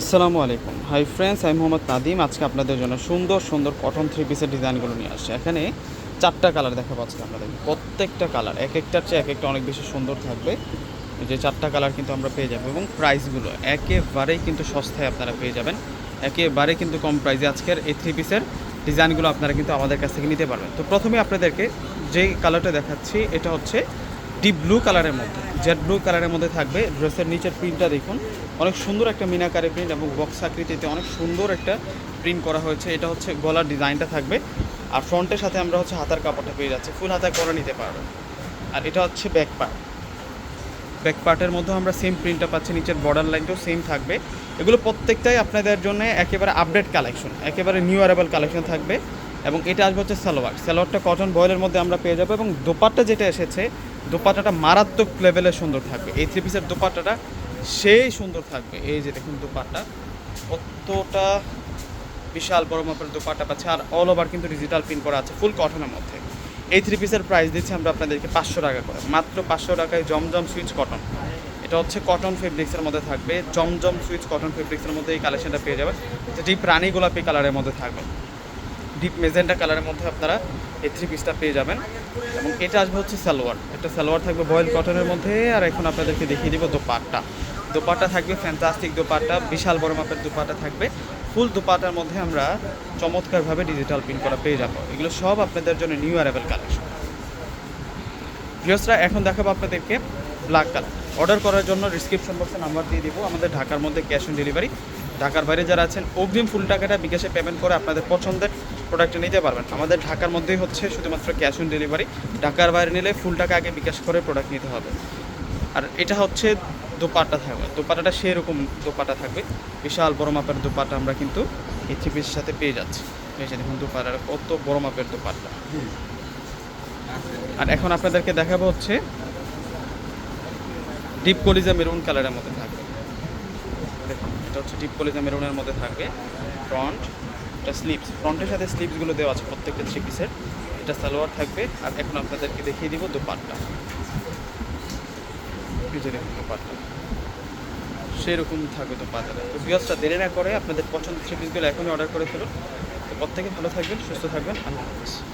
আসসালামু আলাইকুম। Hi friends আমি মোহাম্মদ নাদিম আজকে আপনাদের জন্য সুন্দর সুন্দর কটন থ্রি পিসের ডিজাইনগুলো নিয়ে আসছে। এখানে চারটা কালার দেখা পাচ্ছি আপনাদের প্রত্যেকটা কালার এক একটার চেয়ে এক একটা অনেক বেশি সুন্দর থাকবে। যে চারটা কালার কিন্তু আমরা পেয়ে যাব এবং প্রাইসগুলো একেবারেই কিন্তু সস্তায় আপনারা পেয়ে যাবেন। একেবারে কিন্তু কম প্রাইসে আজকের এই থ্রি পিসের ডিজাইনগুলো আপনারা কিন্তু আমাদের কাছ থেকে নিতে পারবেন। তো প্রথমে আপনাদেরকে যেই কালারটা দেখাচ্ছি, এটা হচ্ছে ডিপ ব্লু কালারের মধ্যে। জেড ব্লু কালারের মধ্যে থাকবে। ড্রেসের নিচের প্রিন্টটা দেখুন। অনেক সুন্দর একটা মিনাকারে প্রিন্ট এবং বক্স আকৃতিতে অনেক সুন্দর একটা প্রিন্ট করা হয়েছে। এটা হচ্ছে গলার ডিজাইনটা থাকবে। আর ফ্রন্টের সাথে আমরা হচ্ছে হাতার কাপড়টা পেয়ে যাচ্ছি। ফুল হাতা করে নিতে পারবেন আর এটা হচ্ছে ব্যাক পার্ট ব্যাক পার্টের মধ্যে আমরা সেম প্রিন্টটা পাচ্ছি। নিচের বর্ডার লাইনটাও সেম থাকবে। এগুলো প্রত্যেকটাই আপনাদের জন্য একেবারে আপডেট কালেকশন একেবারে নিউ অ্যারেবল কালেকশন থাকবে। এবং এটা আসবে হচ্ছে সালোয়ার। সালোয়ারটা কটন বয়েলের মধ্যে আমরা পেয়ে যাব। এবং দোপাট্টা যেটা এসেছে দোপাট্টাটা মারাত্মক লেভেলে সুন্দর থাকবে। এই থ্রি পিসের দোপাট্টাটা সেই সুন্দর থাকবে। এই যে দেখুন দোপাট্টা, কতটা বিশাল বড় মাপের দোপাট্টা পাচ্ছে। আর অল ওভার কিন্তু ডিজিটাল প্রিন্ট করা আছে ফুল কটনের মধ্যে। এই থ্রি পিসের প্রাইস দিচ্ছি আমরা আপনাদেরকে পাঁচশো টাকা করে। মাত্র পাঁচশো টাকায় জমজম সুইচ কটন এটা হচ্ছে কটন ফেব্রিক্সের মধ্যে থাকবে। জমজম সুইচ কটন ফেব্রিক্সের মধ্যে এই কালেকশনটা পেয়ে যাবে যেটি প্রাণী গোলাপি কালারের মধ্যে থাকবে। ডিপ মেজেন্টা কালারের মধ্যে আপনারা এই থ্রি পিসটা পেয়ে যাবেন। এবং এটা আসবে হচ্ছে সালোয়ার। একটা সালোয়ার থাকবে বয়েল কটনের মধ্যে। আর এখন আপনাদেরকে দেখিয়ে দিব দোপাট্টা। দোপাট্টা থাকবে ফ্যান্টাস্টিক দোপাট্টা, বিশাল বড় মাপের দোপাট্টা থাকবে। ফুল দোপাটার মধ্যে আমরা চমৎকারভাবে ডিজিটাল প্রিন্ট করা পেয়ে যাব। এগুলো সব আপনাদের জন্য নিউ অ্যারেবল কালেকশন ভিউসরা এখন দেখাবো আপনাদেরকে ব্ল্যাক কালার অর্ডার করার জন্য ডিসক্রিপশন বক্সে নাম্বার দিয়ে দিব। আমাদের ঢাকার মধ্যে ক্যাশ অন ডেলিভারি ঢাকার বাইরে যারা আছেন, অগ্রিম ফুল টাকাটা বিকাশে পেমেন্ট করে আপনাদের পছন্দের প্রোডাক্টটা নিতে পারবেন। আমাদের ঢাকার মধ্যেই হচ্ছে শুধুমাত্র ক্যাশ অন ডেলিভারি ঢাকার বাইরে নিলে ফুল টাকা আগে বিকাশ করে প্রোডাক্ট নিতে হবে। আর এটা হচ্ছে দোপাট্টা থাকবে। দোপাট্টাটা সেরকম দোপাট্টা থাকবে। বিশাল বড় মাপের দোপাট্টা আমরা কিন্তু এই সাথে পেয়ে যাচ্ছি। এই দেখুন দোপাট্টা কত বড় মাপের দোপাট্টা। আর এখন আপনাদেরকে দেখাবো হচ্ছে ডিপ কলিজা মেরুন কালারের মধ্যে থাকবে। দেখুন, এটা হচ্ছে ডিপ কলিজা মেরুনের মধ্যে থাকবে। ফ্রন্ট এটা স্লিপস ফ্রন্টের সাথে স্লিপসগুলো দেওয়া আছে প্রত্যেকটা থ্রি পিসের এটা সালোয়ার থাকবে আর এখন আপনাদেরকে দেখিয়ে দিব দোপাট্টা। এই যে দেখুন দোপাট্টা। সেরকম থাকবে দোপাট্টাটা। তো বিয়াসটা দেরি না করে আপনাদের পছন্দের থ্রি পিসগুলো এখনই অর্ডার করে ফেলুন। তো প্রত্যেকে ভালো থাকবেন, সুস্থ থাকবেন। আল্লাহ হাফিজ।